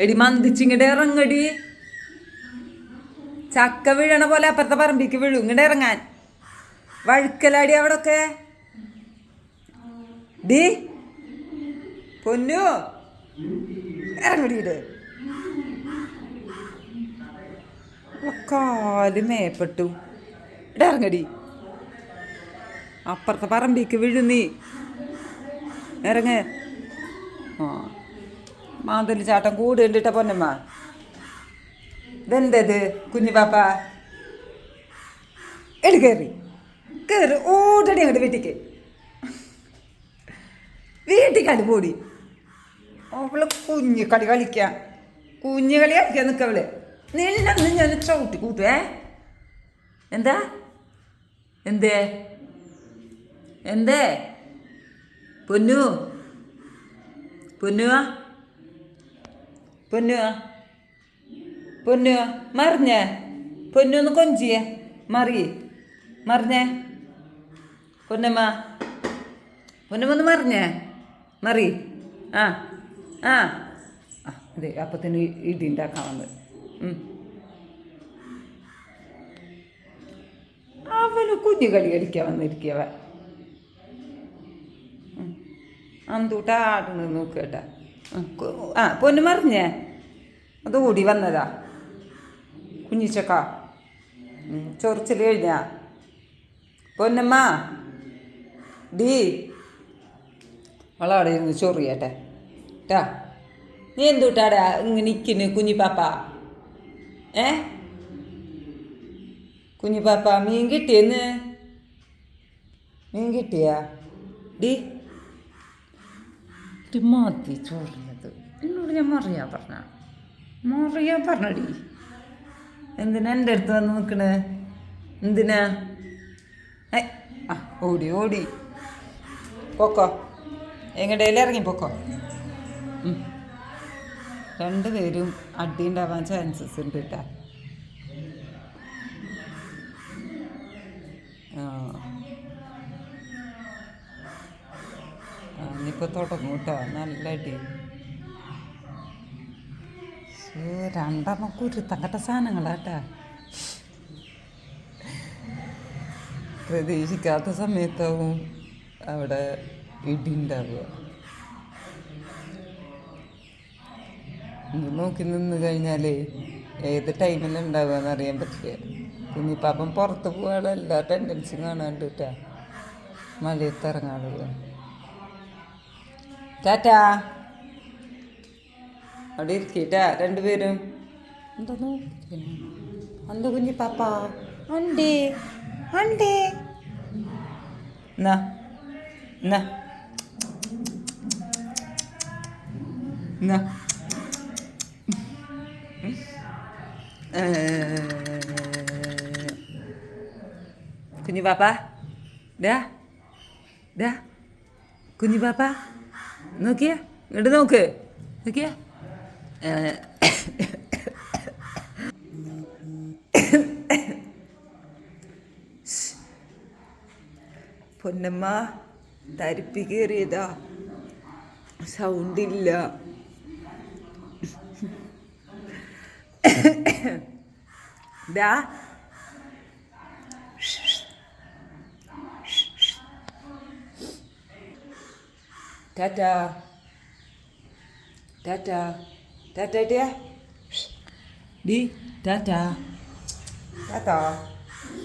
എടി മന്ദിച്ചിങ്ങടെ ഇറങ്ങടി. ചക്ക വീഴണ പോലെ അപ്പുറത്തെ പറമ്പിക്ക് വീഴും ഇങ്ങടെ ഇറങ്ങാൻ. വഴുക്കലാടി അവിടെ ഒക്കെ ഡി പൊന്നു ഇറങ്ങടിയിട്ട് കാൽ മേപ്പെട്ടു. ഇവിടെ ഇറങ്ങടി. അപ്പുറത്തെ പറമ്പിക്ക് വീഴുന്നീ ഇറങ്ങ്. ആ. മാന്തലി ചാട്ടം കൂടെ ഉണ്ടിട്ട പൊന്നമ്മ. ഇതെന്തത്? കുഞ്ഞു പാപ്പ. എടു കയറി കയറി ഓടടി അങ്ങോട്ട് വീട്ടിക്ക്. വീട്ടിക്കാണ്ട് പോടി. അവൾ കുഞ്ഞു കളി കളിക്കാം. കുഞ്ഞു കളി കളിക്കാൻ നിൽക്കവൾ നിന്നെ ഞാൻ ചവിട്ടി കൂട്ടുവേ. എന്താ? എന്തേ? എന്തേ? പൊന്നു? പൊന്നു പൊന്നു? പൊന്നു? മറിഞ്ഞേ? പൊന്നു ഒന്ന് കൊഞ്ചിയേ. മറി. മറിഞ്ഞേ? പൊന്നമ്മ. പൊന്നമ്മ മറിഞ്ഞേ? മറി. ആ ആ. അതെ അപ്പത്തിന് ഇടി ഉണ്ടാക്കാൻ വന്നത്. അവന് കുഞ്ഞു കളി കളിക്കാൻ വന്നിരിക്കവ അന്തൂട്ട ആടുന്നത് നോക്കട്ട ആ പൊന്നു മറിഞ്ഞേ? അത് ഓടി വന്നതാ. കുഞ്ഞിച്ചക്ക. ചൊറിച്ചിൽ കഴിഞ്ഞ പൊന്നമ്മ. ഡീ. അവളവിടെ ഇരുന്ന് ചൊറിയട്ടെ. ട്ടാ. നീ എന്തുട്ടാടാ ഇങ്ങനെ നിൽക്കുന്നു കുഞ്ഞിപ്പാപ്പ ഏ? കുഞ്ഞിപ്പാപ്പ മീൻ കിട്ടിയെന്ന്? മീൻ കിട്ടിയാ? ഡി. ഇത് മതി ചൊറിയത് എന്നോട് ഞാൻ മറിയാ പറഞ്ഞ? മറിയാ പറഞ്ഞടി. എന്തിനാ എന്റെ അടുത്ത് വന്ന് നിൽക്കണേ എന്തിനാ? ഏ ആ ഓടി ഓടി. പൊക്കോ. എങ്ങടേലും ഇറങ്ങി പൊക്കോ. രണ്ടുപേരും അടി ഉണ്ടാവാൻ ചാൻസസ് ഉണ്ട് കേട്ടാ. ആ. ആ, ഇനിയിപ്പോ തുടങ്ങും കേട്ടോ. നല്ല അടി. ശ്ശേ, രണ്ടെണ്ണം കുരുത്തങ്കട്ട സാധനങ്ങളാട്ടാ. പ്രതീക്ഷിക്കാത്ത സമയത്താവും അവിടെ ഇടി ഉണ്ടാവുക നോക്കി നിന്ന് കഴിഞ്ഞാലേ ഏത് ടൈമിലാണ് ഉണ്ടാവുക പറ്റില്ല അറിയാൻ പറ്റില്ല. കുഞ്ഞിപ്പാപ്പൻ പുറത്ത് പോകാനുള്ള എല്ലാ ടെൻഡൻസിയും കാണാണ്ട് കേട്ടാ മലയത്ത് ടാറ്റാ. അവിടെ ഇരിക്കട്ടാ രണ്ടുപേരും. എന്താ അന്ത കുഞ്ഞി പാപ്പ. അണ്ടേ അണ്ടേ എന്നാ എന്നാ. എന്നാ. കുഞ്ഞു പാപ്പ ഡാ ഡാ കുഞ്ഞു പാപ്പ നോക്കിയേ ഇങ്ങോട്ട് നോക്ക് നോക്കിയ. പൊന്നമ്മ തരിപ്പി കയറിയതാ. സൗണ്ടില്ല. ടാറ്റാ. ടാറ്റാ. ടാറ്റാ ടിയാ ഡി ടാറ്റാ ടാറ്റാ